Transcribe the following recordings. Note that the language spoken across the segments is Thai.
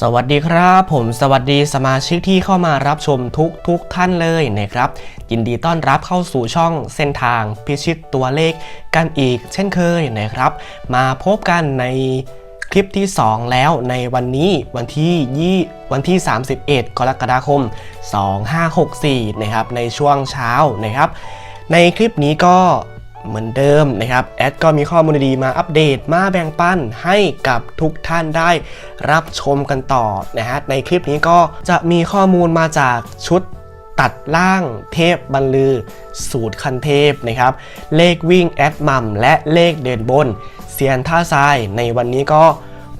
สวัสดีครับผมสวัสดีสมาชิกที่เข้ามารับชมทุกทุกท่านเลยนะครับ ยินดีต้อนรับเข้าสู่ช่องเส้นทางพิชิตตัวเลขกันอีกเช่นเคยนะครับ มาพบกันในคลิปที่ 2 แล้วในวันนี้วันที่ยี่วันที่ 31 กรกฎาคม 2564นะครับในช่วงเช้านะครับ ในคลิปนี้ก็ เหมือนเดิมนะครับแอดก็มีข้อมูลดีมาอัปเดตมาแบ่งปันให้กับทุกท่านได้รับชมกันต่อนะฮะในคลิปนี้ก็จะมีข้อมูลมาจากชุดตัดล่างเทพบรรลือ สูตรคันเทพนะครับ เลขวิ่งแอดมัมและเลขเด่นบนเซียนท่าทรายในวันนี้ก็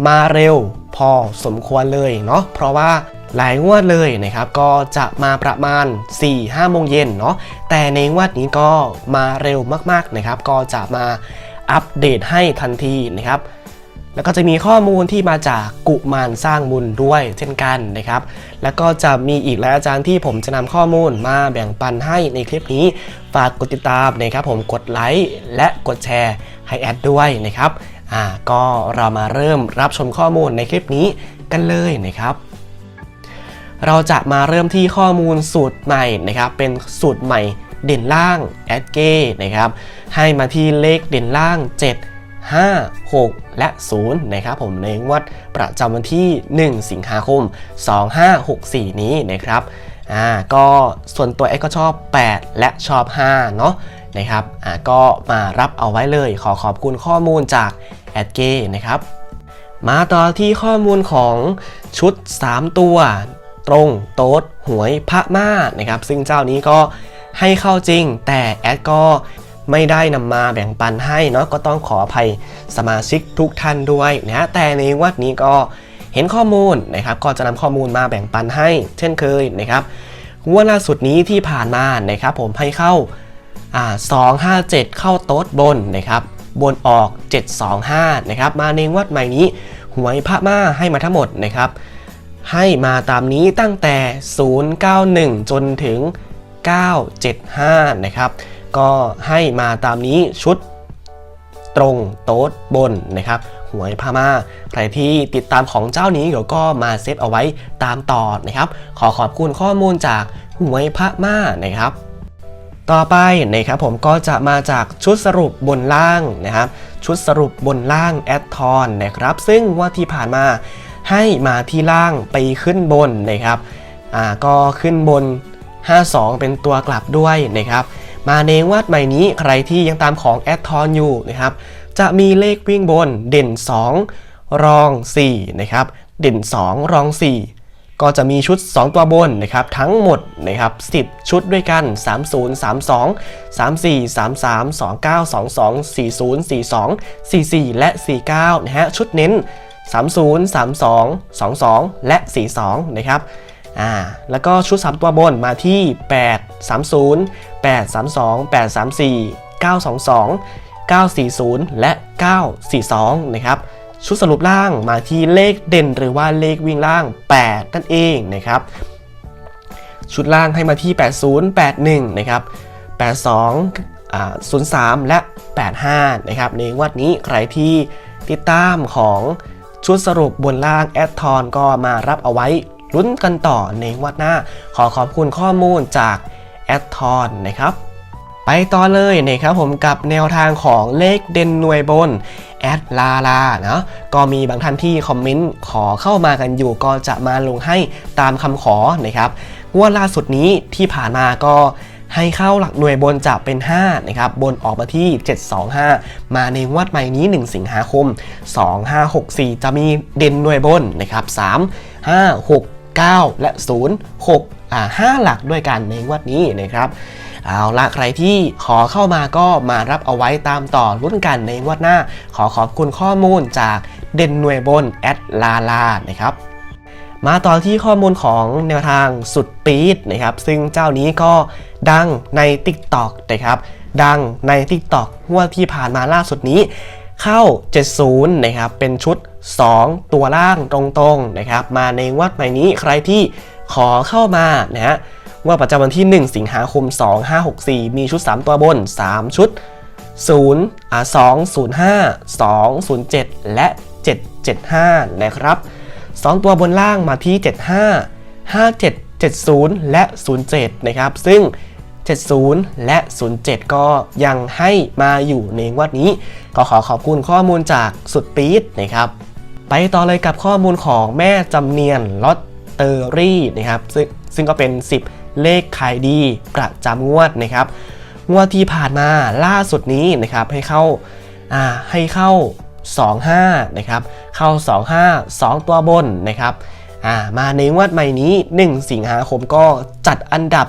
มาเร็วพอสมควรเลยเนาะเพราะว่า หลายงวดเลยนะครับก็จะมาประมาณ 4-5โมงเย็นเนาะแต่ในงวดนี้ก็มาเร็วมากๆนะครับ ก็จะมาอัปเดตให้ทันทีนะครับ แล้วก็จะมีข้อมูลที่มาจากกุมารสร้างบุญด้วยเช่นกันนะครับ แล้วก็จะมีอีกหลายอาจารย์ที่ผมจะนำข้อมูลมาแบ่งปันให้ในคลิปนี้ ฝากกดติดตามนะครับผมกดไลค์และกดแชร์ให้แอดด้วยนะครับอ่าก็เรามาเริ่มรับชมข้อมูลในคลิปนี้กันเลยนะครับ เราจะมาเริ่มที่ข้อมูลสูตรใหม่นะครับ เป็นสูตรใหม่เด่นล่างแอดเก้นะครับ ให้มาที่เลขเด่นล่าง 7 5 6 และ 0 นะครับผมในงวดประจำวันที่ 1 สิงหาคม 2564 นี้นะครับอ่าก็ส่วนตัวเอ็กก็ชอบ 8 และชอบ 5 เนาะนะครับอ่าก็มารับเอาไว้เลยขอขอบคุณข้อมูลจากแอดเก้นะครับ มาต่อที่ข้อมูลของชุด 3 ตัว ตรง โต๊ดหวยพระม่านะครับ ซึ่งเจ้านี้ก็ให้เข้าจริง แต่แอดก็ไม่ได้นำมาแบ่งปันให้เนาะก็ต้องขออภัยสมาชิกทุกท่านด้วยนะแต่ในวัดนี้ก็เห็นข้อมูลนะครับก็จะนำข้อมูลมาแบ่งปันให้ เช่นเคยนะครับงวดล่าสุดนี้ที่ผ่านมานะครับผมให้เข้าอ่า257เข้าโต๊ดบนนะครับบนออก 725นะครับมาในงวดใหม่นี้หวยพระม่าให้มาทั้งหมดนะครับ ให้มาตามนี้ตั้งแต่ 091 จนถึง 975 นะครับ ก็ให้มาตามนี้ชุดตรงโต๊ดบนนะครับหวยพม่าใครที่ติดตามของเจ้านี้เดี๋ยวก็มาเซฟเอาไว้ตามต่อนะครับ ขอขอบคุณข้อมูลจากหวยพม่านะครับ ต่อไปนะครับผมก็จะมาจากชุดสรุปบนล่างนะครับ ชุดสรุปบนล่างแอดทอนนะครับ ซึ่งว่าที่ผ่านมา ให้มาที่ล่างไปขึ้นบนนะครับอ่าก็ขึ้นบน 52 เป็นตัวกลับด้วยนะครับมาในวัดใหม่นี้ใครที่ยังตามของแอดทอนอยู่นะครับจะมีเลขวิ่งบนเด่น 2 รอง 4 นะครับ เด่น 2 รอง 4 ก็จะมีชุด 2 ตัวบนนะครับทั้งหมดนะครับ10 ชุดด้วยกัน 30 32 34 33 29 22 40 42 44 และ 49 นะฮะชุดเน้น 30 32 22 และ 42 นะครับอ่าแล้วก็ชุด 3 ตัวบนมาที่ 8 30 8 32 8 34 922 940 และ 942 นะครับชุดสรุปล่างมาที่เลขเด่นหรือว่าเลขวิ่งล่าง 8 นั่นเองนะครับชุดล่างให้มาที่ 8081 นะครับ 82อ่า03 และ 85 นะครับในวัดนี้ใครที่ติดตามของ ชุดสรุปบนล่างแอดทอนก็มารับเอาไว้ลุ้นกันต่อในวัดหน้า ขอขอบคุณข้อมูลจากแอดทอนนะครับไปต่อเลยนะครับผมกับแนวทางของเลขเด่นหน่วยบนแอดลาลาเนาะก็มีบางท่านที่คอมเมนต์ขอเข้ามากันอยู่ก็จะมาลงให้ตามคำขอนะครับงวดล่าสุดนี้ที่ผ่านมาก็ ให้เข้าหลักหน่วยบนจะเป็น 5 นะครับ บนออกมาที่ 725 มาในงวดใหม่นี้ 1 สิงหาคม 2564 จะมีเด่นหน่วยบนนะครับ 3 5 6 9 และ 0 6 อ่า 5 หลักด้วยกันในงวดนี้นะครับเอาละใครที่ขอเข้ามาก็มารับเอาไว้ตามต่อรุ่นกันในงวดหน้า ขอขอบคุณข้อมูลจากเด่นหน่วยบนแอดลาลานะครับ มาต่อที่ข้อมูลของแนวทางสุดปี๊ดนะครับ ซึ่งเจ้านี้ก็ดังใน TikTok นะครับ ดังใน TikTok งวที่ผ่านมาล่าสุดนี้ เข้า 70 นะครับ เป็นชุด 2 ตัวล่างตรงๆนะครับ มาในงวดใหม่นี้ใครที่ขอเข้ามานะฮะงวดประจำวันที่ 1 สิงหาคม 2564 มีชุด 3 ตัวบน 3 ชุด0อ่า205 207 และ 775 นะครับ 2 ตัวบนล่างมาที่ 75 57 70 และ 07 นะครับ ซึ่ง 70 และ 07 ก็ยังให้มาอยู่ในงวดนี้ ก็ขอขอบคุณข้อมูลจากสุดปี๊ดนะครับ ไปต่อเลยกับข้อมูลของแม่จำเนียนลอตเตอรี่นะครับ ซึ่งซึ่งก็เป็น 10 เลขขายดีประจำงวดนะครับ งวดที่ผ่านมาล่าสุดนี้นะครับให้เข้าอ่าให้เข้า 25 นะครับ เข้า 25 2 ตัวบนนะครับมาในงวดใหม่นี้ 1 สิงหาคมก็จัดอันดับ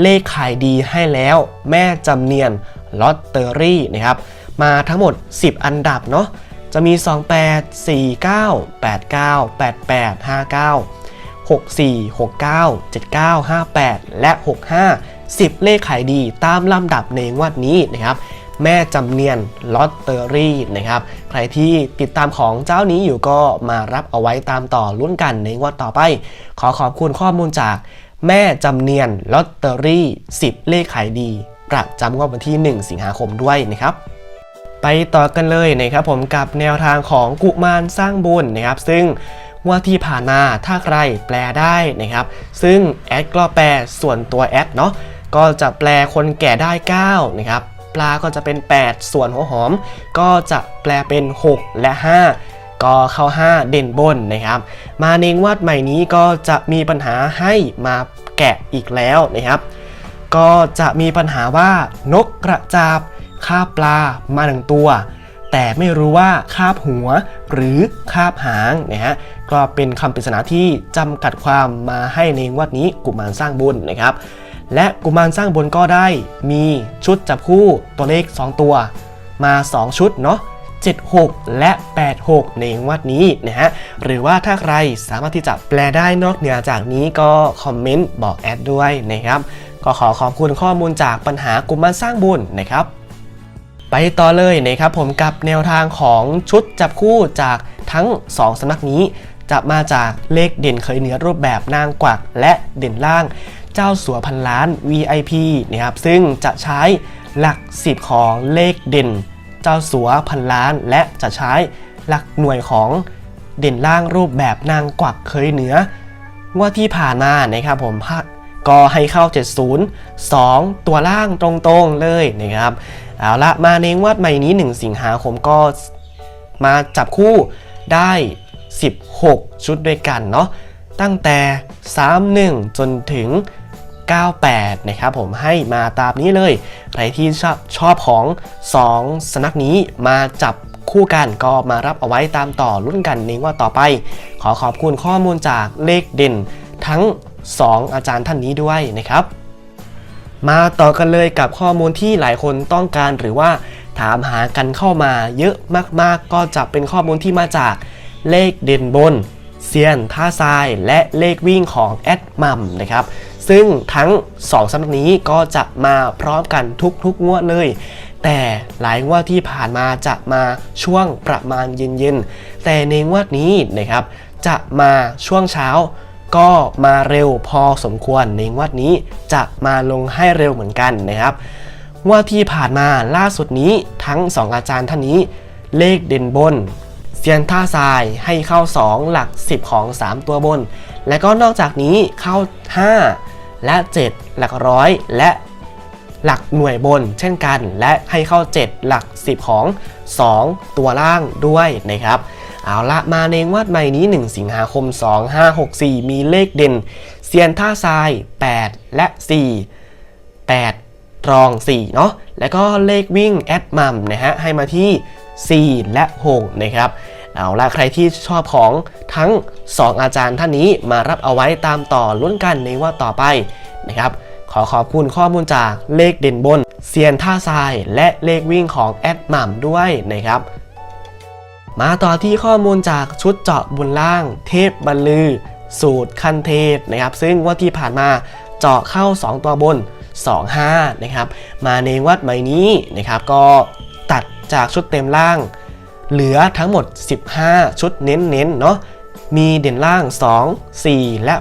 เลขขายดีให้แล้วแม่จำเนียนลอตเตอรี่นะครับ มาทั้งหมด 10 อันดับเนาะจะมี 28 49 89 88 59 64 69 79 58 และ 65 10 เลขขายดีตามลำดับในงวดนี้นะครับ แม่จำเนียนลอตเตอรี่นะครับ ใครที่ติดตามของเจ้านี้อยู่ก็มารับเอาไว้ตามต่อลุ้นกันในงวดต่อไป ขอขอบคุณข้อมูลจากแม่จำเนียนลอตเตอรี่ 10 เลขขายดี ประจำงวดวันที่ 1 สิงหาคมด้วยนะครับไปต่อกันเลยนะครับผมกับแนวทางของกุมารสร้างบุญนะครับ ซึ่งงว่าที่ผ่านมาถ้าใครแปลได้นะครับ ซึ่งแอดก็แปลส่วนตัวแอดเนาะก็จะแปลคนแก่ได้ 9 นะครับ ปลาก็จะเป็น 8 ส่วนหัวหอม ก็จะแปลเป็น 6 และ 5 ก็เข้า 5 เด่นบนนะครับ มาในงวดใหม่นี้ก็จะมีปัญหาให้มาแกะอีกแล้วนะครับ ก็จะมีปัญหาว่านกกระจาบคาบปลามาหนึ่งตัว แต่ไม่รู้ว่าคาบหัวหรือคาบหางนะฮะก็เป็นคำปริศนาที่จำกัดความมาให้ในงวดนี้กุมารสร้างบุญนะครับ และกุมารสร้างบุญก็ได้ มีชุดจับคู่ตัวเลข 2 ตัว มา 2 ชุดเนาะ76 และ 86 ในงวดนี้นะฮะ หรือว่าถ้าใครสามารถที่จะแปลได้นอกเหนือจากนี้ก็คอมเมนต์บอกแอดด้วยนะครับ ก็ขอขอบคุณข้อมูลจากปัญหากุมารสร้างบุญนะครับ ไปต่อเลยนะครับผมกับแนวทางของชุดจับคู่จากทั้ง 2สำนักนี้จะมาจากเลขเด่นเคยเหนือรูปแบบนางกวักและเด่นล่าง เจ้าสัวพันล้าน VIP นะครับซึ่งจะใช้หลัก 10 ของเลขเด่น เจ้าสัวพันล้าน และจะใช้หลักหน่วยของเด่นล่างรูปแบบนางกวักเคยเหนือ ว่าที่ผ่านมานะครับผมพก็ให้เข้า 70 2 ตัวล่างตรงๆเลยนะครับเอาละมาในงวดใหม่นี้ 1 สิงหาคมก็มาจับคู่ได้ 16 ชุดด้วยกันเนาะตั้งแต่ 31 จนถึง 98 นะครับผมให้มาตามนี้เลย ใครที่ชอบชอบของ 2 สนักนี้มาจับคู่กันก็มารับเอาไว้ตามต่อรุ่นกันในงวดต่อไป ขอขอบคุณข้อมูลจากเลขเด่นทั้ง 2 อาจารย์ท่านนี้ด้วยนะครับ มาต่อกันเลยกับข้อมูลที่หลายคนต้องการหรือว่าถามหากันเข้ามาเยอะมากๆ ก็จะเป็นข้อมูลที่มาจากเลขเด่นบนเซียนท่าทรายและเลขวิ่งของแอดมัมนะครับ ซึ่งทั้ง2สำนักนี้ก็จะมาพร้อมกันทุกๆงวดเลย แต่หลายงวดที่ผ่านมาจะมาช่วงประมาณเย็นๆ แต่ในงวดนี้นะครับจะมาช่วงเช้าก็มาเร็วพอสมควรในงวดนี้จะมาลงให้เร็วเหมือนกันนะครับงว่าที่ผ่านมาล่าสุดนี้ทั้ง 2 อาจารย์ท่านนี้ เลขเด่นบนเซียนท่าทรายให้เข้า 2 หลัก 10 ของ 3 ตัวบน และก็นอกจากนี้เข้า 5 และ 7 หลักร้อยและหลักหน่วยบนเช่นกัน และให้เข้า 7 หลัก 10 ของ 2 ตัวล่างด้วยนะครับ เอาละมาในงวดใหม่นี้ 1 สิงหาคม 2564 มีเลขเด่นเซียนท่าทราย 8 และ 4 8 รอง 4 เนาะแล้วก็เลขวิ่งแอดมัมนะฮะให้มาที่ 4 และ 6 นะครับ เอาละใครที่ชอบของทั้ง 2 อาจารย์ท่านนี้มารับเอาไว้ตามต่อลุ้นกันในว่าต่อไปนะครับขอขอบคุณข้อมูลจากเลขเด่นบนเซียนท่าทรายและเลขวิ่งของแอดหมัมด้วยนะครับ มาต่อที่ข้อมูลจากชุดเจาะบุญล่าง เทพบรรลือ สูตรขั้นเทพนะครับ ซึ่งว่าที่ผ่านมาเจาะเข้า 2 ตัวบน 2-5 นะครับ มาในวัดใหม่นี้นะครับก็ตัดจากชุดเต็มล่าง เหลือทั้งหมด 15 ชุดเน้นๆเนาะมีเด่นล่าง 2 4 และ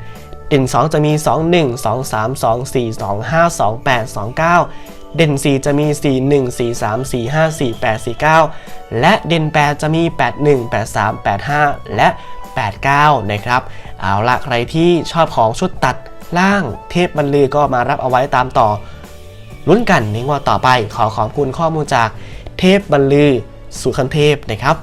8 เด่น 2 จะมี 2 1 2 3 2 4 2 5 2 8 2 9 เด่น 4 จะมี 4 1 4 3 4 5 4 8 4 9 และเด่น 8 จะมี 8 1 8 3 8 5 และ 8 9 นะครับ เอาละใครที่ชอบของชุดตัดล่างเทพบรรลือก็มารับเอาไว้ตามต่อลุ้นกันในงวดต่อไปขอขอบคุณข้อมูลจากเทพบรรลือ สุขันเทพนะครับ